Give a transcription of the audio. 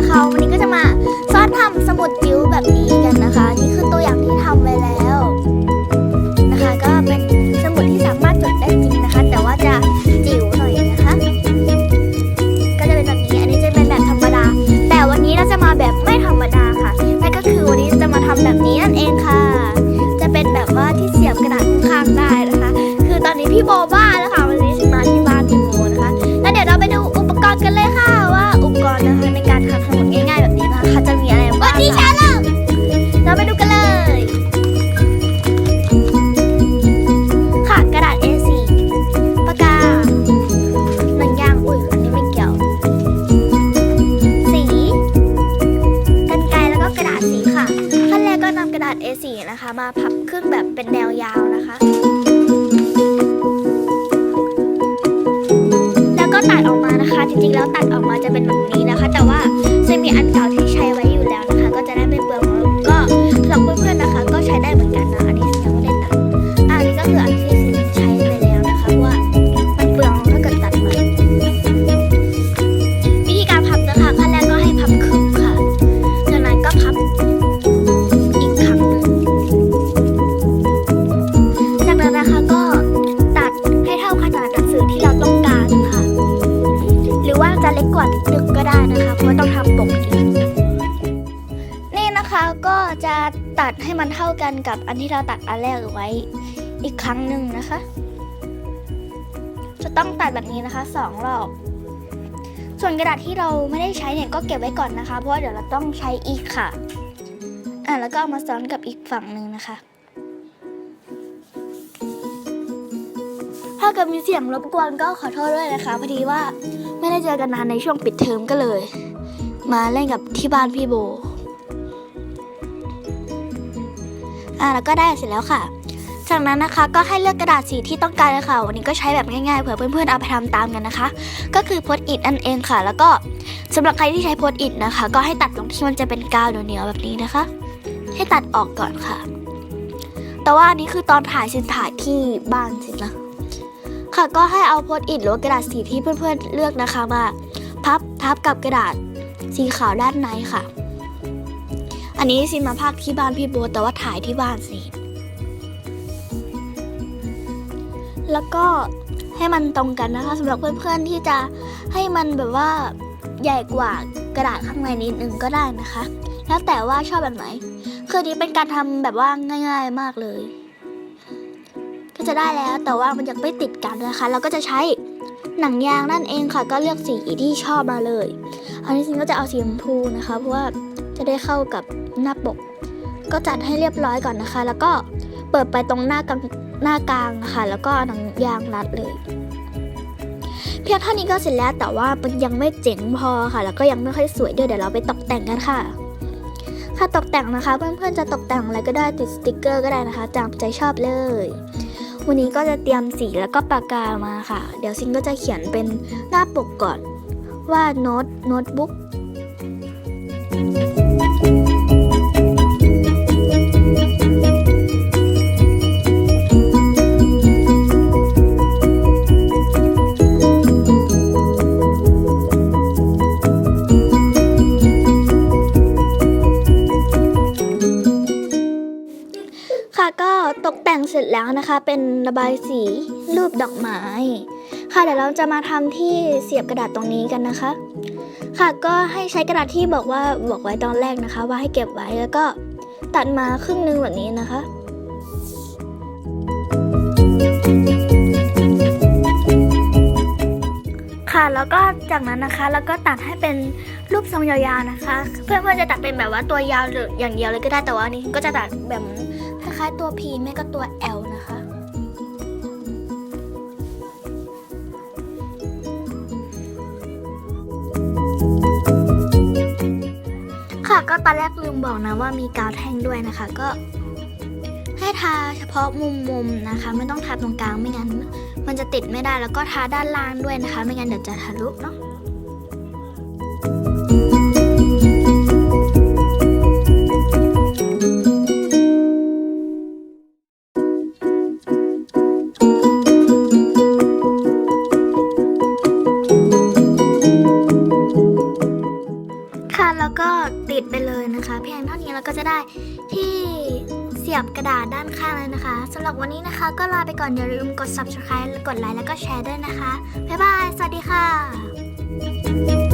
ะคะ วันนี้ก็จะมาสอนทำสมุดจิ๋วแบบนี้กันนะคะ นี่คือตัวอย่างที่ทำไปแล้วนะคะ ก็เป็นสมุดที่สามารถจดได้จริงนะคะ แต่ว่าจะจิ๋วหน่อยนะคะ ก็จะเป็นแบบนี้ อันนี้จะเป็นแบบธรรมดา แต่วันนี้เราจะมาแบบไม่ธรรมดาค่ะนั่นก็คือวันนี้จะมาทำแบบนี้นั่นเองค่ะ จะเป็นแบบว่าที่เสียบกระดาษข้างได้ มาพับขึ้นแบบเป็นแนวยาวนะคะ แล้วก็ตัดออกมานะคะ จริงๆแล้วตัดออกมาจะเป็นแบบนี้นะคะ แต่ว่าจะมีอันเก่าที่ จากนั้นนะคะก็ตัดให้เท่าขนาดหนังสือที่เราต้องการค่ะ หรือว่าจะเล็กกว่านิดนึงก็ได้นะคะเพราะต้องทำปกอีกนี่นะคะก็จะตัดให้มันเท่ากันกับอันที่เราตัดอันแรกไว้อีกครั้งหนึ่งนะคะ จะต้องตัดแบบนี้นะคะสองรอบส่วนกระดาษที่เราไม่ได้ใช้เนี่ยก็เก็บไว้ก่อนนะคะ เพราะว่าเดี๋ยวเราต้องใช้อีกค่ะ อะแล้วก็เอามาซ้อนกับอีกฝั่งหนึ่งนะคะ ถ้าเกิดมีเสียงรบกวนก็ขอโทษด้วยนะคะพอดีว่าไม่ได้เจอกันนานในช่วงปิดเทอมก็เลย มาเล่นกับที่บ้านพี่โบอะแล้วก็ได้เสร็จแล้วค่ะ จากนั้นนะคะก็ให้เลือกกระดาษสีที่ต้องการเลยค่ะ วันนี้ก็ใช้แบบง่ายๆเผื่อเพื่อนๆเอาไปทำตามกันนะคะ ก็คือโพสต์อิทนั่นเองค่ะ แล้วก็สำหรับใครที่ใช้โพสต์อิทนะคะ ก็ให้ตัดตรงที่มันจะเป็นกาวเหนียวๆแบบนี้นะคะ ให้ตัดออกก่อนค่ะ แต่ว่าอันนี้คือตอนถ่ายสินถ่ายที่บ้านสินะ ค่ะก็ให้เอาโพสต์อิทหรือว่ากระดาษสีที่เพื่อนๆเลือกนะคะมา พับทับกับกระดาษสีขาวด้านในค่ะ อันนี้ซินมาภาคที่บ้านพี่โบแต่ว่าถ่ายที่บ้านสิแล้วก็ให้มันตรงกันนะคะสำหรับเพื่อนๆที่จะให้มันแบบว่าใหญ่กว่ากระดาษข้างในนิดนึงก็ได้นะคะ แล้วแต่ว่าชอบแบบไหน คือนนี้เป็นการทำแบบว่าง่าย ๆมากเลย ก็จะได้แล้วแต่ว่ามันยังไม่ติดกันนะคะ เราก็จะใช้หนังยางนั่นเองค่ะ ก็เลือกสีที่ชอบมาเลย อันนี้ซินก็จะเอาสีชมพูนะคะ เพราะว่าจะได้เข้ากับหน้าปก ก็จัดให้เรียบร้อยก่อนนะคะ แล้วก็เปิดไปตรงหน้ากลางหน้ากลางค่ะแล้วก็หนังยางรัดเลยเพียงเท่านี้ก็เสร็จแล้วแต่ว่ามันยังไม่เจ๋งพอค่ะ แล้วก็ยังไม่ค่อยสวยด้วยเดี๋ยวเราไปตกแต่งกันค่ะ ค่ะตกแต่งนะคะ เพื่อนๆจะตกแต่งอะไรก็ได้ติดสติกเกอร์ก็ได้นะคะตามใจชอบเลย วันนี้ก็จะเตรียมสีแล้วก็ปากกามาค่ะ เดี๋ยวซิงก็จะเขียนเป็นหน้าปกก่อน ว่าโน้ตโน้ตบุ๊กค่ะ ก็ตกแต่งเสร็จแล้วนะคะ เป็นระบายสีรูปดอกไม้ ค่ะเดี๋ยวเราจะมาทำที่เสียบกระดาษตรงนี้กันนะคะ ค่ะก็ให้ใช้กระดาษที่บอกว่าบอกไว้ตอนแรกนะคะ ว่าให้เก็บไว้แล้วก็ตัดมาครึ่งหนึงแบบนี้นะคะค่ะแล้วก็จากนั้นนะคะแล้วก็ตัดให้เป็นรูปทรงยาวๆนะคะ เพื่อนๆจะตัดเป็นแบบว่าตัวยาวหรืออย่างเดียวเลยก็ได้แต่ว่าอันนี้ก็จะตัดแบบ ล้ายๆตัว P ไม่ก็ตัว L นะคะ ค่ะก็ตอนแรกลืมบอกนะว่ามีกาวแท่งด้วยนะคะ ก็ให้ทาเฉพาะมุมๆนะคะ ไม่ต้องทาตรงกลางไม่งั้น มันจะติดไม่ได้แล้วก็ทาด้านล่างด้วยนะคะ ไม่งั้นเดี๋ยวจะทะลุเนาะ ค่ะแล้วก็ติดไปเลยนะคะ เพียงเท่านี้เราก็จะได้ที่เสียบกระดาษด้านข้างเลยนะคะสำหรับวันนี้นะคะ ก็ลาไปก่อนอย่าลืมกด subscribe กดไลค์แล้วก็แชร์ด้วยนะคะ บ๊ายบาย สวัสดีค่ะ